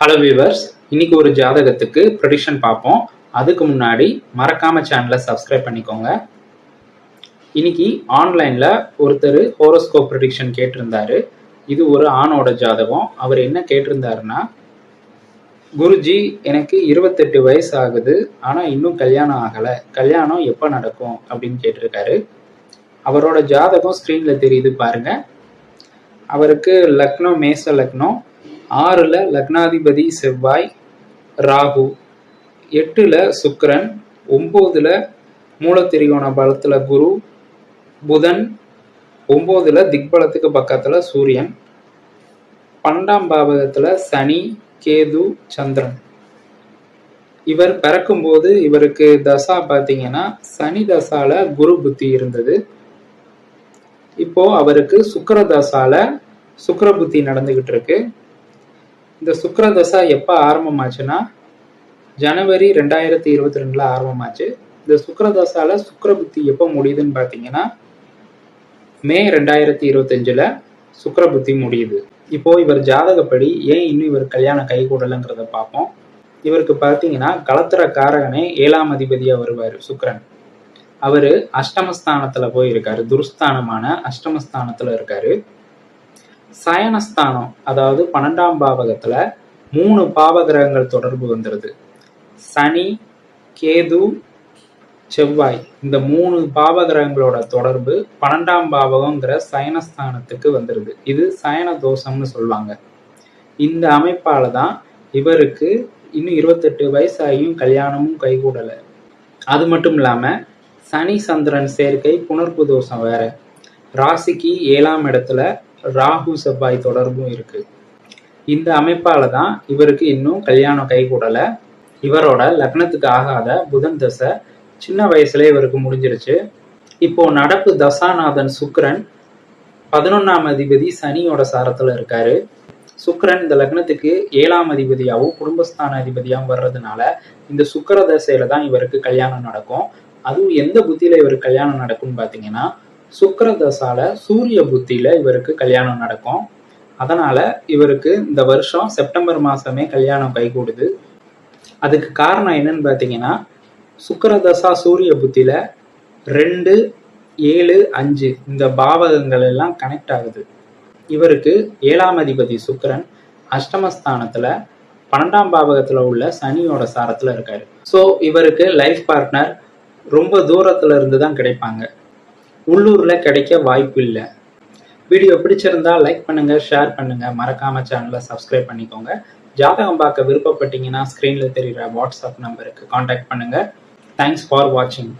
Hello viewers இன்னைக்கு ஒரு ஜாதகத்துக்கு ப்ரெடிக்ஷன் பார்ப்போம். அதுக்கு முன்னாடி மறக்காம சேனலை சப்ஸ்கிரைப் பண்ணிக்கோங்க. இன்னைக்கு ஆன்லைன்ல ஒருத்தர் ஹோரோஸ்கோப் ப்ரொடிக்ஷன் கேட்டிருந்தாரு. இது ஒரு ஆணோட ஜாதகம். அவர் என்ன கேட்டிருந்தாருன்னா குருஜி எனக்கு இருபத்தெட்டு வயசு ஆகுது. ஆனால் இன்னும் கல்யாணம் ஆகலை. கல்யாணம் எப்போ நடக்கும் அப்படின்னு கேட்டிருக்காரு. அவரோட ஜாதகம் ஸ்க்ரீனில் தெரியுது பாருங்க. அவருக்கு லக்னோ மேச லக்னம். ஆறுல லக்னாதிபதி செவ்வாய் ராகு. எட்டுல சுக்கரன் ஒம்போதில் மூலத்திரிகோண பலத்துல குரு புதன் ஒம்போதில் திக்பலத்துக்கு பக்கத்துல சூரியன். பன்னெண்டாம் பாவகத்தில் சனி கேது சந்திரன். இவர் பிறக்கும்போது இவருக்கு தசா பார்த்தீங்கன்னா சனி தசால குரு புத்தி இருந்தது. இப்போ அவருக்கு சுக்கர தசால சுக்கர புத்தி நடந்துகிட்டு இருக்கு. இந்த சுக்கர தசா எப்போ ஆரம்பமாச்சுன்னா ஜனவரி ரெண்டாயிரத்தி இருபத்தி ரெண்டில் ஆரம்பமாச்சு. இந்த சுக்கர தசால சுக்கர புத்தி எப்போ முடியுதுன்னு பார்த்தீங்கன்னா மே ரெண்டாயிரத்தி இருபத்தஞ்சில் சுக்கர புத்தி முடியுது. இப்போ இவர் ஜாதகப்படி ஏன் இன்னும் இவர் கல்யாணம் கை கூடலைங்கிறத பார்ப்போம் இவருக்கு பார்த்தீங்கன்னா கலத்திர காரகனே ஏழாம் அதிபதியாக வருவார் சுக்கரன். அவர் அஷ்டமஸ்தானத்தில் போய் இருக்காரு துருஸ்தானமான அஷ்டமஸ்தானத்தில் இருக்காரு. சயனஸ்தானம் அதாவது பன்னெண்டாம் பாவகத்துல மூணு பாவகிரகங்கள் தொடர்பு வந்துடுது சனி கேது செவ்வாய். இந்த மூணு பாவகிரகங்களோட தொடர்பு பன்னெண்டாம் பாவகங்கிற சயனஸ்தானத்துக்கு வந்துடுது இது சயன தோஷம்னு சொல்லுவாங்க. இந்த அமைப்பால தான் இவருக்கு இன்னும் இருபத்தெட்டு வயசாகியும் கல்யாணமும் கைகூடலை. அது மட்டும் இல்லாம சனி சந்திரன் சேர்க்கை புணர்ப்பு தோஷம் வேற. ராசிக்கு ஏழாம் இடத்துல ராகு செவ்வாய் தொடர்பும் இருக்கு. இந்த அமைப்பால தான் இவருக்கு இன்னும் கல்யாணம் கைகூடலை. இவரோட லக்னத்துக்கு ஆகாத புதன் தசை சின்ன வயசுல இவருக்கு முடிஞ்சிருச்சு. இப்போ நடப்பு தசாநாதன் சுக்ரன் பதினொன்னாம் அதிபதி சனியோட சாரத்துல இருக்காரு. சுக்கரன் இந்த லக்னத்துக்கு ஏழாம் அதிபதியாகவும் குடும்பஸ்தான அதிபதியாகவும் வர்றதுனால இந்த சுக்கர தசையில தான் இவருக்கு கல்யாணம் நடக்கும். அதுவும் எந்த புத்தியில இவருக்கு கல்யாணம் நடக்கும்னு பாத்தீங்கன்னா சுக்கிர தசால சூரிய புத்தியில இவருக்கு கல்யாணம் நடக்கும். அதனால இவருக்கு இந்த வருஷம் செப்டம்பர் மாசமே கல்யாணம் கைகூடுது. அதுக்கு காரணம் என்னன்னு பார்த்தீங்கன்னா சுக்கரதசா சூரிய புத்தியில ரெண்டு ஏழு அஞ்சு இந்த பாவகங்கள் எல்லாம் கனெக்ட் ஆகுது. இவருக்கு ஏழாம் அதிபதி சுக்கரன் அஷ்டமஸ்தானத்துல பன்னெண்டாம் பாவகத்துல உள்ள சனியோட சாரத்துல இருக்காரு. ஸோ இவருக்கு லைஃப் பார்ட்னர் ரொம்ப தூரத்துல இருந்து தான் கிடைப்பாங்க. உள்ளூரில் கிடைக்க வாய்ப்பு இல்லை. வீடியோ பிடிச்சிருந்தா லைக் பண்ணுங்க ஷேர் பண்ணுங்க. மறக்காம சேனலை சப்ஸ்கிரைப் பண்ணிக்கோங்க. ஜாதகம் பார்க்க விருப்பப்பட்டீங்கன்னா ஸ்க்ரீனில் தெரிகிற வாட்ஸ்அப் நம்பருக்கு காண்டாக்ட் பண்ணுங்க. தேங்க்ஸ் ஃபார் வாட்சிங்